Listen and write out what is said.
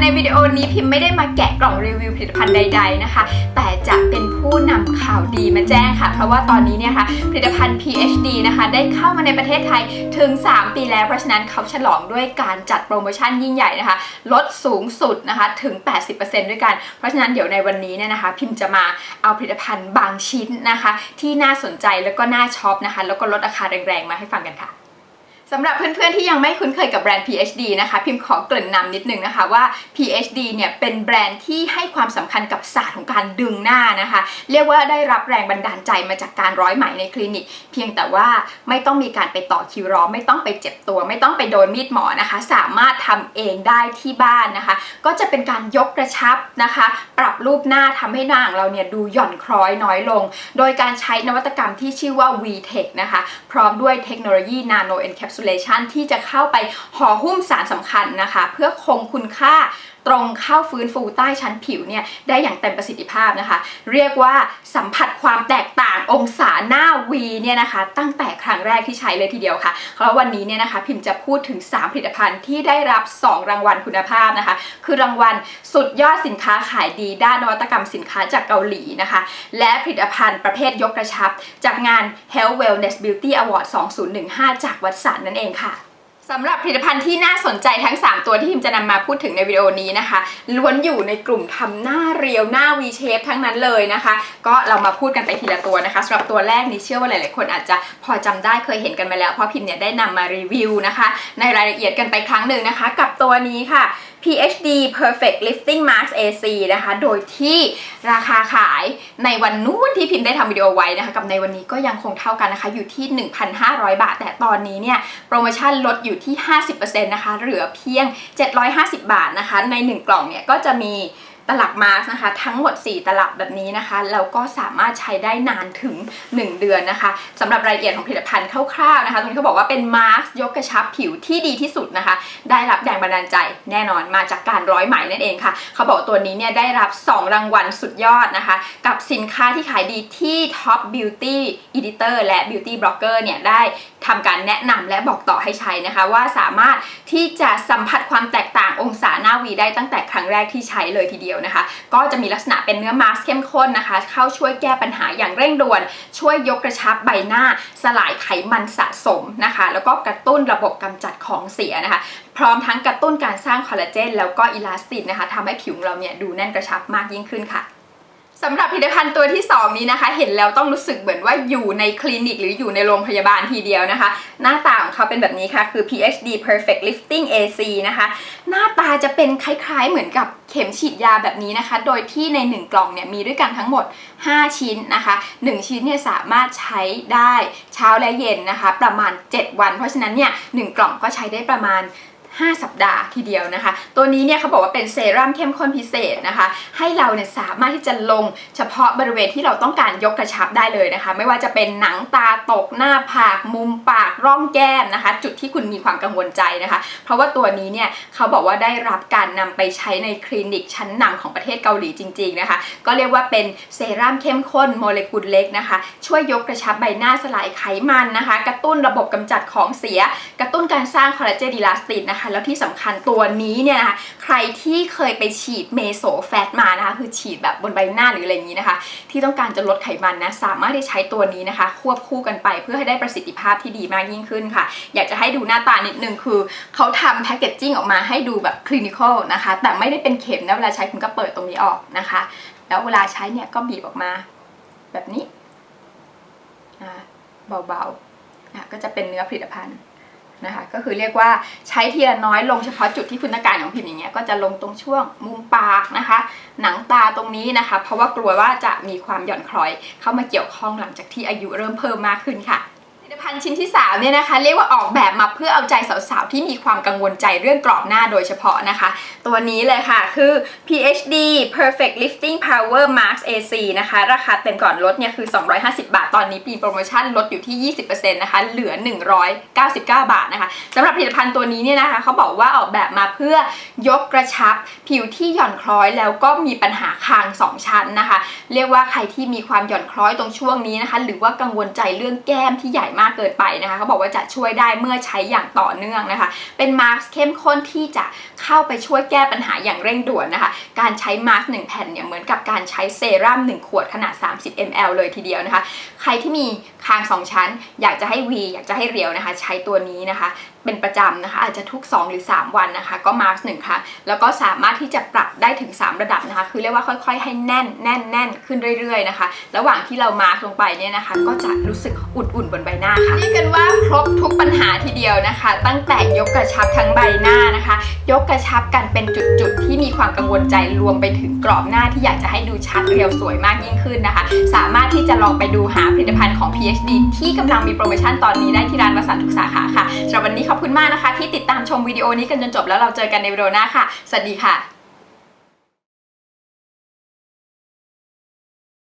ในวิดีโอนี้พิมพ์ไม่ได้มาแกะกล่องรีวิวผลิตภัณฑ์ใด ๆนะคะ แต่จะเป็นผู้นำข่าวดีมาแจ้งค่ะ เพราะว่าตอนนี้เนี่ยค่ะผลิตภัณฑ์ PhD นะคะได้เข้ามาในประเทศไทยถึง 3 ปีแล้ว เพราะฉะนั้นเขาฉลองด้วยการจัดโปรโมชั่นยิ่งใหญ่นะคะ ลดสูงสุดนะคะถึง 80%ด้วยกัน เพราะฉะนั้นเดี๋ยวในวันนี้เนี่ยนะคะ พิมพ์จะมาเอาผลิตภัณฑ์บางชิ้นนะคะ ที่น่าสนใจแล้วก็น่าช็อปนะคะ แล้วก็ลดราคาแรงๆมาให้ฟังกันค่ะ สำหรับเพื่อนๆที่ยังไม่คุ้นเคยกับแบรนด์ PhD นะคะ พิมพ์ขอเกริ่นนำนิดนึงนะคะว่า PhD เนี่ยเป็นแบรนด์ที่ให้ความสำคัญกับศาสตร์ของการดึงหน้านะคะ เรียกว่าได้รับแรงบันดาลใจมาจากการร้อยไหมในคลินิก เพียงแต่ว่าไม่ต้องมีการไปต่อคิวรอ ไม่ต้องไปเจ็บตัว ไม่ต้องไปโดนมีดหมอนะคะ สามารถทำเองได้ที่บ้านนะคะ ก็จะเป็นการยกกระชับนะคะ ปรับรูปหน้าทำให้หน้าของเราเนี่ยดูหย่อนคล้อยน้อยลง โดยการใช้นวัตกรรมที่ชื่อว่า VTech นะคะ พร้อมด้วยเทคโนโลยี Nano Encapsulation ที่จะเข้าไปห่อหุ้มสารสำคัญนะคะ เพื่อคงคุณค่าตรงเข้าฟื้นฟูใต้ชั้นผิวเนี่ยได้อย่างเต็มประสิทธิภาพนะคะ เรียกว่าสัมผัสความแตกต่างองศาหน้า V เนี่ยนะคะ ตั้งแต่ครั้งแรกที่ใช้เลยทีเดียวค่ะ เพราะวันนี้เนี่ยนะคะพิมพ์จะพูดถึง 3 ผลิตภัณฑ์ที่ได้รับ 2 รางวัลคุณภาพนะคะ คือรางวัลสุดยอดสินค้าขายดี ด้านนวัตกรรมสินค้าจากเกาหลีนะคะ และผลิตภัณฑ์ประเภทยกกระชับ จากงาน Health Wellness Beauty Award 2015 จากวัดสันนั่นเองค่ะ สำหรับผลิตภัณฑ์ที่น่าสนใจทั้ง 3 ตัวที่พิมจะนำมาพูดถึงในวิดีโอนี้นะคะ ล้วนอยู่ในกลุ่มทำหน้าเรียวหน้า V shape ทั้งนั้นเลยนะคะ ก็เรามาพูดกันไปทีละตัวนะคะสำหรับตัวแรกนี้เชื่อว่าหลาย ๆ คนอาจจะพอจำได้เคยเห็นกันมาแล้ว เพราะพิมเนี่ยได้นำมารีวิวนะคะ ในรายละเอียดกันไปครั้งหนึ่งนะคะ กับตัวนี้ค่ะ PhD Perfect Lifting Mask AC นะคะ โดยที่ราคาขายในวันนู้นที่พิมพ์ได้ทำวิดีโอไว้นะคะกับในวันนี้ก็ยังคงเท่ากันนะคะ อยู่ที่ 1,500 บาท แต่ตอนนี้เนี่ย โปรโมชั่นลดอยู่ที่ 50%นะคะ เหลือเพียง 750 บาทนะคะ ใน 1 กล่องเนี่ยก็จะมี ตลับมาสก์นะคะ ทั้งหมด 4 ตลับแบบนี้นะคะแล้วก็สามารถใช้ได้นานถึง 1 เดือนนะคะสำหรับรายละเอียดของผลิตภัณฑ์คร่าวๆนะคะตรงนี้เขาบอกว่าเป็นมาสก์ยกกระชับผิวที่ดีที่สุดนะคะ ได้รับแรงบันดาลใจแน่นอนมาจากการร้อยไหมนั่นเองค่ะ เขาบอกตัวนี้เนี่ยได้รับ 2 รางวัลสุดยอดนะคะ กับสินค้าที่ขายดีที่ Top Beauty Editor และ Beauty Blogger เนี่ยได้ทำการแนะนำและบอกต่อให้ใช้นะคะ ว่าสามารถที่จะสัมผัสความแตกต่างองศาหน้าวีได้ตั้งแต่ครั้งแรกที่ใช้เลยทีเดียวนะคะ ก็จะมีลักษณะเป็นเนื้อมาส์เข้มข้นนะคะ เข้าช่วยแก้ปัญหาอย่างเร่งด่วน ช่วยยกกระชับใบหน้า สลายไขมันสะสมนะคะ แล้วก็กระตุ้นระบบกำจัดของเสียนะคะ พร้อมทั้งกระตุ้นการสร้างคอลลาเจนแล้วก็อิลาสตินนะคะทำให้ผิวของเราเนี่ยดูแน่นกระชับมากยิ่งขึ้นค่ะ สำหรับผลิตภัณฑ์ตัวที่ 2 นี้นะคะ เห็นแล้วต้องรู้สึกเหมือนว่าอยู่ในคลินิกหรืออยู่ในโรงพยาบาลทีเดียวนะคะ หน้าตาของเขาเป็นแบบนี้ค่ะ คือ PhD Perfect Lifting AC นะคะ หน้าตาจะเป็นคล้ายๆเหมือนกับเข็มฉีดยาแบบนี้นะคะ โดยที่ใน 1 กล่องเนี่ยมีด้วยกันทั้งหมด 5 ชิ้นนะคะ 1 ชิ้นเนี่ยสามารถใช้ได้เช้าและเย็นนะคะ ประมาณ 7 วัน เพราะฉะนั้นเนี่ยหกล่องก็ใช้ได้ประมาณ 5 สัปดาห์ทีเดียวนะคะ ตัวนี้เนี่ยเขาบอกว่าเป็นเซรั่มเข้มข้นพิเศษนะคะ ให้เราเนี่ยสามารถที่จะลงเฉพาะบริเวณที่เราต้องการยกกระชับได้เลยนะคะ ไม่ว่าจะเป็นหนังตาตกหน้าผากมุมปากร่องแก้มนะคะ จุดที่คุณมีความกังวลใจนะคะ เพราะว่าตัวนี้เนี่ยเขาบอกว่าได้รับการนำไปใช้ในคลินิกชั้นนำของประเทศเกาหลีจริง ๆนะคะ ก็เรียกว่าเป็นเซรั่มเข้มข้นโมเลกุลเล็กนะคะ ช่วยยกกระชับใบหน้าสลายไขมันนะคะ กระตุ้นระบบกำจัดของเสีย กระตุ้นการสร้างคอลลาเจนอิลาสตินนะคะแล้วที่สำคัญตัวนี้เนี่ยนะคะใครที่เคยไปฉีดเมโซแฟตมานะคะคือฉีดแบบบนใบหน้าหรืออะไรอย่างนี้นะคะ ที่ต้องการจะลดไขมันนะสามารถที่ใช้ตัวนี้นะคะ ควบคู่กันไปเพื่อให้ได้ประสิทธิภาพที่ดีมากยิ่งขึ้นค่ะ อยากจะให้ดูหน้าตานิดนึงคือเขาทำแพคเกจจิ้งออกมาให้ดูแบบคลินิคอลนะคะ แต่ไม่ได้เป็นเข็มนะเวลาใช้คุณก็เปิดตรงนี้ออกนะคะ แล้วเวลาใช้เนี่ยก็บีบออกมา แบบนี้เบาๆอะก็จะเป็นเนื้อผลิตภัณฑ์ นะคะก็คือเรียกว่าใช้ทีละน้อยลงเฉพาะจุดที่คุณต้องการของพิมพ์อย่างเงี้ยก็จะลงตรงช่วงมุมปากนะคะ หนังตาตรงนี้นะคะ เพราะว่ากลัวว่าจะมีความหย่อนคล้อยเข้ามาเกี่ยวข้องหลังจากที่อายุเริ่มเพิ่มมากขึ้นค่ะ ภัณฑ์ชิ้นที่3เนี่ยนะคะเรียกว่าออกแบบมาเพื่อเอาใจสาวๆ ที่มีความกังวลใจเรื่องกรอบหน้าโดยเฉพาะนะคะ ตัวนี้เลยค่ะคือ PhD Perfect Lifting Power Mask AC นะคะ ราคาเต็มก่อนลดเนี่ยคือ 250 บาท ตอนนี้ปีโปรโมชั่นลดอยู่ที่ 20%นะคะเหลือ 199 บาทนะคะสำหรับผลิตภัณฑ์ตัวนี้เนี่ยนะคะเขาบอกว่าออกแบบมาเพื่อยกกระชับ ผิวที่หย่อนคล้อยแล้วก็มีปัญหาคาง 2 ชั้นนะคะ เรียกว่าใครที่มีความหย่อนคล้อยตรงช่วงนี้นะคะ หรือว่ากังวลใจเรื่องแก้มที่ใหญ่มากเกินไปนะคะเขาบอกว่าจะช่วยได้เมื่อใช้อย่างต่อเนื่องนะคะ เป็นมาสก์เข้มข้นที่จะเข้าไปช่วยแก้ปัญหาอย่างเร่งด่วนนะคะ การใช้มาสก์หนึ่งแผ่นเนี่ยเหมือนกับการใช้เซรั่ม1 ขวดขนาด 30 ml เลยทีเดียวนะคะ ใครที่มีคางสองชั้น อยากจะให้วีอยากจะให้เรียวนะคะ ใช้ตัวนี้นะคะเป็นประจำนะคะ อาจจะทุก 2 หรือ 3 วันนะคะ ก็มาสก์หนึ่งค่ะแล้วก็สามารถที่จะปรับได้ถึง 3 ระดับนะคะ คือเรียกว่าค่อยๆ ให้แน่นแน่นแน่นขึ้นเรื่อยๆนะคะ ระหว่างที่เรามาสก์ลงไปเนี่ยนะคะ ก็จะรู้สึกอุ่นๆบนใบหน้าค่ะเรียกกันว่าครบทุกปัญหาทีเดียวนะคะ ตั้งแต่ยกกระชับทั้งใบหน้านะคะ ยกกระชับกันเป็นจุดๆที่มีความกังวลใจรวมไปถึงกรอบหน้าที่อยากจะให้ดูชัดเรียวสวยมากยิ่งขึ้นนะคะ สามารถที่จะลองไปดูหาผลิตภัณฑ์ของ PhD ที่กำลังมีโปรโมชั่นตอนนี้ได้ที่ร้านวสันทุกสาขาค่ะสำหรับวันนี้ขอบคุณมากนะคะ ที่ติดตามชมวิดีโอนี้กันจนจบแล้วเราเจอกันในวิดีโอหน้าค่ะ สวัสดีค่ะ